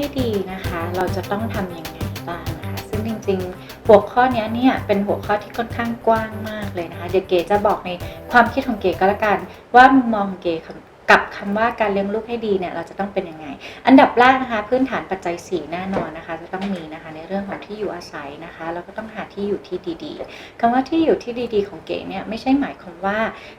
ให้ดีนะคะ เราจะต้องทำยังไงบ้างนะคะ ซึ่งจริงๆ หัวข้อนี้เนี่ยเป็นหัวข้อที่ค่อนข้างกว้างมากเลยนะคะ เดี๋ยวเก๋จะบอกในความคิดของเก๋ก็แล้วกัน ว่ามุมมองของเก๋ กับคำว่าการเลี้ยงลูกให้ดีเนี่ยเราจะต้องเป็นยังไง อันดับแรกนะคะพื้นฐานปัจจัยสี่แน่นอนนะคะ จะต้องมีนะคะในเรื่องของที่อยู่อาศัยนะคะแล้วก็ต้องหาที่อยู่ที่ดีๆคำว่าที่อยู่ที่ดีๆ ของเก๋เนี่ยไม่ใช่หมายความว่า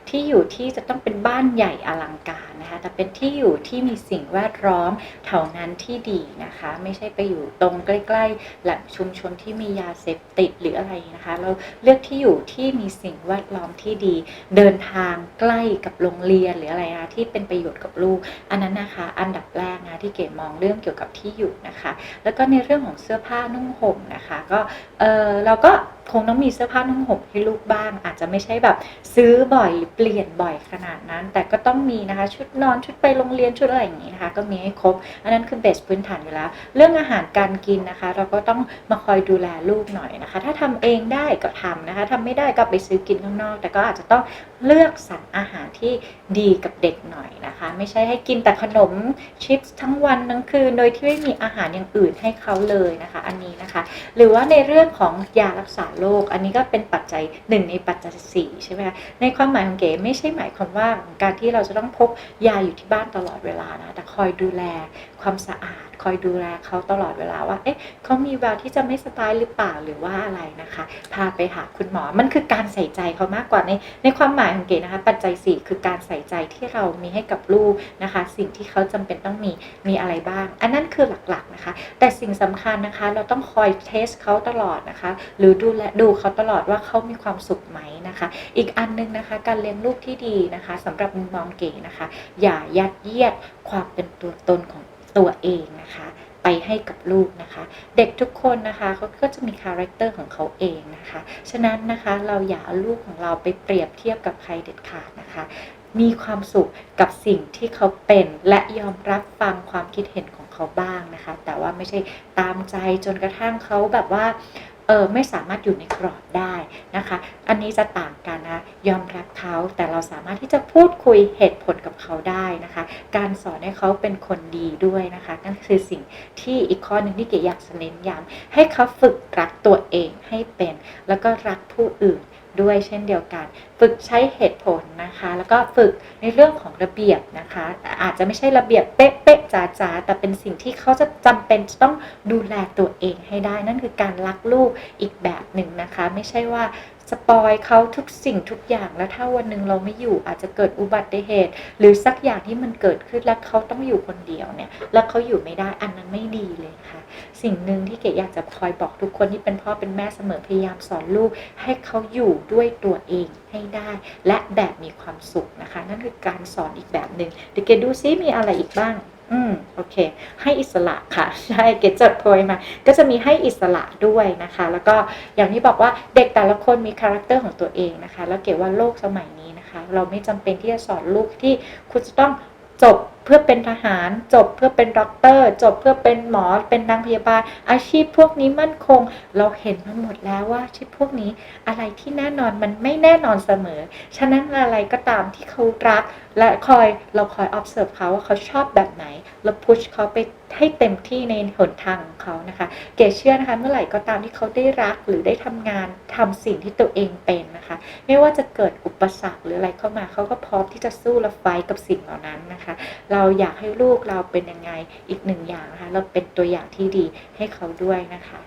ที่อยู่ที่จะต้องเป็นบ้านใหญ่อลังการนะคะแต่เป็นที่อยู่ที่มีสิ่งแวดล้อมแถวนั้นที่ดีนะคะ ไม่ใช่ไปอยู่ตรงใกล้ๆแหล่งชุมชนที่มียาเสพติดหรืออะไรนะคะ เราเลือกที่อยู่ที่มีสิ่งแวดล้อมที่ดี เดินทางใกล้กับโรงเรียนหรืออะไรนะที่เป็นประโยชน์กับลูก อันนั้นนะคะ อันดับแรกนะที่เก๋มองเรื่องเกี่ยวกับที่อยู่นะคะ แล้วก็ในเรื่องของเสื้อผ้านุ่งห่มนะคะ ก็เออเราก็คงต้องมีเสื้อผ้านุ่งห่มให้ลูกบ้าง อาจจะไม่ใช่แบบซื้อบ่อยหรือเปลี่ยนบ่อยขนาดนั้น แต่ก็ต้องมีนะคะ ชุดนอนชุดไปโรงเรียนชุดอะไรอย่างนี้นะคะ ก็มีให้ครบ อันนั้นคือเบสพื้นฐานอยู่แล้ว เรื่องอาหารการกินนะคะ เราก็ต้องมาคอยดูแลลูกหน่อยนะคะ ถ้าทำเองได้ก็ทำนะคะทำไม่ได้ก็ไปซื้อกินข้างนอก แต่ก็อาจจะต้องเลือกสรรอาหารที่ดีกับเด็กหน่อยนะคะ ไม่ใช่ให้กินแต่ขนมชิปส์ทั้งวันทั้งคืน โดยที่ไม่มีอาหารอย่างอื่นให้เขาเลยนะคะ อันนี้นะคะ หรือว่าในเรื่องของยารักษาโรคอันนี้ก็เป็นปัจจัยหนึ่งในปัจจัยสี่ใช่ไหมคะในความหมายของเก๋ไม่ใช่หมายความว่าการที่เราจะต้องพกยาอยู่ที่บ้านตลอดเวลานะแต่คอยดูแลความสะอาด คอยดูแลเขาตลอดเวลาว่าเอ๊ะเขามีแววที่จะไม่สบายหรือเปล่าหรือว่าอะไรนะคะ พาไปหาคุณหมอมันคือการใส่ใจเขามากกว่าในในความหมายของเก๋นะคะ ปัจจัยสี่คือการใส่ใจที่เรามีให้กับลูกนะคะ สิ่งที่เขาจำเป็นต้องมีมีอะไรบ้าง อันนั้นคือหลักๆนะคะ แต่สิ่งสำคัญนะคะ เราต้องคอยเทสเขาตลอดนะคะ หรือดูแลดูเขาตลอดว่าเขามีความสุขไหมนะคะ อีกอันนึงนะคะการเลี้ยงลูกที่ดีนะคะสำหรับมุมมองเก๋นะคะ อย่ายัดเยียดความเป็นตัวตนของตัวเองนะคะไปให้กับลูกนะคะ เด็กทุกคนนะคะเขาก็จะมีคาแรคเตอร์ของเขาเองนะคะ ฉะนั้นนะคะเราอย่าเอาลูกของเราไปเปรียบเทียบกับใครเด็ดขาดนะคะ มีความสุขกับสิ่งที่เขาเป็นและยอมรับฟังความคิดเห็นของเขาบ้างนะคะ แต่ว่าไม่ใช่ตามใจจนกระทั่งเขาแบบว่า เออไม่สามารถอยู่ในกรอบได้นะคะ อันนี้จะต่างกันนะยอมรับเขาแต่เราสามารถที่จะพูดคุยเหตุผลกับเขาได้นะคะ การสอนให้เขาเป็นคนดีด้วยนะคะนั่นคือสิ่งที่อีกข้อหนึ่งที่เก๋อยากเน้นย้ำให้เขาฝึกรักตัวเองให้เป็น แล้วก็รักผู้อื่น ด้วยเช่นเดียวกัน ฝึกใช้เหตุผลนะคะ แล้วก็ฝึกในเรื่องของระเบียบนะคะ อาจจะไม่ใช่ระเบียบเป๊ะๆจ๋าๆแต่เป็นสิ่งที่เขาจะจำเป็นจะต้องดูแลตัวเองให้ได้ นั่นคือการรักลูกอีกแบบหนึ่งนะคะ ไม่ใช่ว่า สปอยเขาทุกสิ่งทุกอย่างแล้วถ้าวันหนึ่งเราไม่อยู่อาจจะเกิดอุบัติเหตุ หรือสักอย่างที่มันเกิดขึ้นแล้วเขาต้องอยู่คนเดียวเนี่ย แล้วเขาอยู่ไม่ได้อันนั้นไม่ดีเลยค่ะ สิ่งหนึ่งที่เก๋อยากจะคอยบอกทุกคนที่เป็นพ่อเป็นแม่เสมอพยายามสอนลูก ให้เขาอยู่ด้วยตัวเองให้ได้ และแบบมีความสุขนะคะ นั่นคือการสอนอีกแบบหนึ่งเดี๋ยวเกดดูซิมีอะไรอีกบ้าง อืมโอเค ให้อิสระค่ะ ใช่เกดจดโพยมา ก็จะมีให้อิสระด้วยนะคะ แล้วก็อย่างที่บอกว่าเด็กแต่ละคนมีคาแรคเตอร์ของตัวเองนะคะ แล้วเก๋ว่าโลกสมัยนี้นะคะ เราไม่จำเป็นที่จะสอนลูกที่คุณจะต้องจบ เพื่อเป็นทหาร จบเพื่อเป็นด็อกเตอร์จบเพื่อเป็นหมอเป็นนางพยาบาล อาชีพพวกนี้มั่นคง เราเห็นมาหมดแล้วว่าชีพพวกนี้อะไรที่แน่นอนมันไม่แน่นอนเสมอ ฉะนั้นอะไรก็ตามที่เขารัก และคอยเราคอย observe เขาว่าเขาชอบแบบไหนเราพุชเขาไปให้เต็มที่ในหนทางของเขานะคะ เก๋เชื่อนะคะเมื่อไหร่ก็ตามที่เขาได้รักหรือได้ทำงานทำสิ่งที่ตัวเองเป็นนะคะ ไม่ว่าจะเกิดอุปสรรคหรืออะไรเข้ามาเขาก็พร้อมที่จะสู้และไฟกับสิ่งเหล่านั้นนะคะเราอยากให้ลูกเราเป็นยังไงอีกหนึ่งอย่างนะคะเราเป็นตัวอย่างที่ดีให้เขาด้วยนะคะ